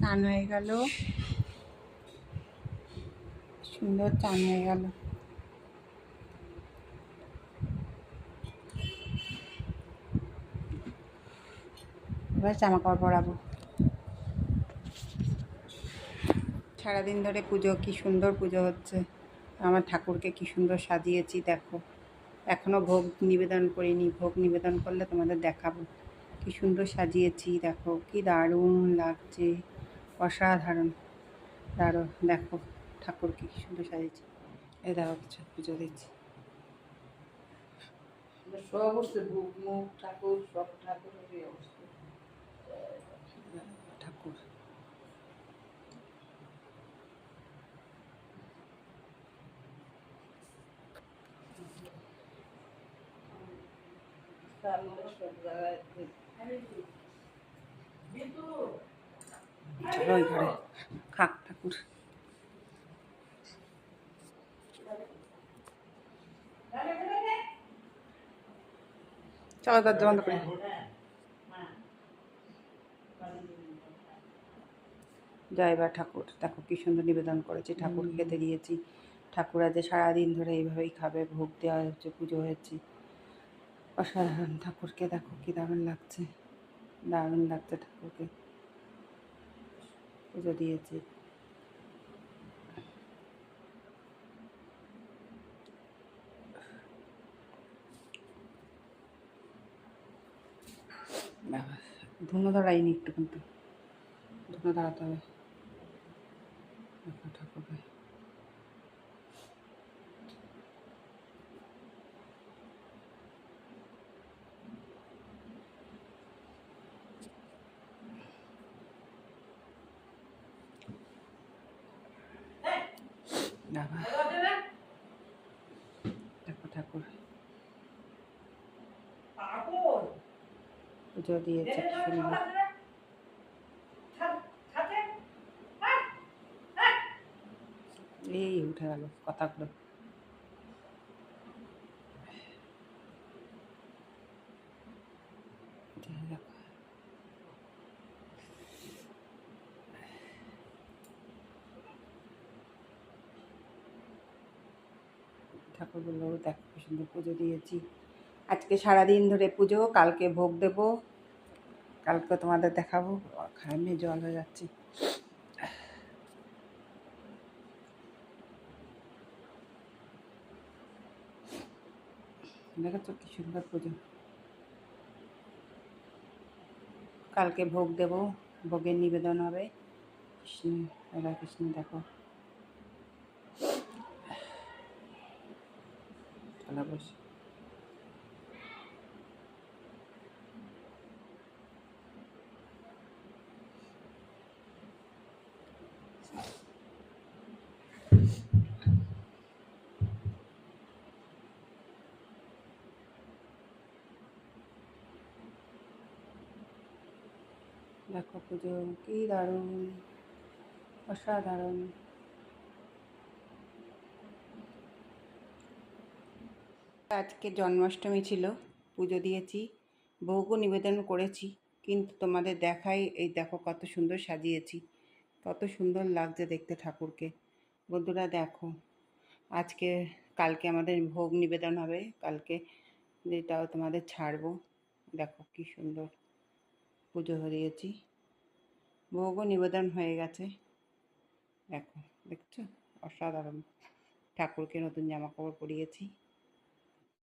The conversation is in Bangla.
স্নান হয়ে গেল। সুন্দর চান হয়ে গেল। এবার জামা কাপড় পরাবো। সারাদিন ধরে পুজো, কি সুন্দর পুজো হচ্ছে। আমার ঠাকুরকে কি সুন্দর সাজিয়েছি, দেখো। এখনও ভোগ নিবেদন করিনি। ভোগ নিবেদন করলে তোমাদের দেখাবো। কি সুন্দর সাজিয়েছি, দেখো। কি দারুণ লাগছে। অসাধারণ। দারুণ দেখো ঠাকুরকে কি সুন্দর সাজিয়েছি। এই দেখো কিছু পুজো দিচ্ছি। সব হচ্ছে বুক মুখ ঠাকুর সব ঠাকুরেরই অবস্থা। ঠাকুর। সব জায়গায় ওই ঘরে। খাক ঠাকুর। চলো দরজা বন্ধ করে। জয় বা ঠাকুর। দেখো কি সুন্দর নিবেদন করেছি ঠাকুর। খেতে দিয়েছি ঠাকুর আজ সারাদিন ধরে এইভাবেই খাবে ভোগ দেওয়া হচ্ছে পুজো হয়েছে। অসাধারণ ঠাকুরকে দেখো কি দারুণ লাগছে। দারুণ লাগছে ঠাকুরকে। পুজো দিয়েছি। ধুনো দাঁড়াইনি একটু কিন্তু ধুনো দাঁড়াতে হবে। ঠাকুরকে। বাবা দেখো ঠাকুর। পুজো দিয়েছে সুন্দর। এই উঠে গেল কথাগুলো। যাই ঠাকুরগুলো দেখো সুন্দর পুজো দিয়েছি। আজকে সারাদিন ধরে পুজো, কালকে ভোগ দেব। কালকে তোমাদের দেখাবো। খামে জল হয়ে যাচ্ছে। দেখো কি সুন্দর পুজো? কালকে ভোগ দেব। ভোগের নিবেদন হবে। কৃষ্ণ, রাধা কৃষ্ণ, দেখো। বসে দেখো পুজো কি দারুণ অসাধারণ আজকে জন্মাষ্টমী ছিল, পুজো দিয়েছি, ভোগও নিবেদন করেছি, কিন্তু তোমাদের দেখাই এই দেখো কত সুন্দর সাজিয়েছি, কত সুন্দর লাগছে দেখতে ঠাকুরকে। বন্ধুরা দেখো, আজকে, কালকে আমাদের ভোগ নিবেদন হবে, কালকে যেটাও তোমাদের ছাড়বো। দেখো কি সুন্দর পুজো দিয়েছি, ভোগও নিবেদন হয়ে গেছে। দেখো, দেখছ? অসাধারণ। ঠাকুরকে নতুন জামা কাপড় পরিয়েছি।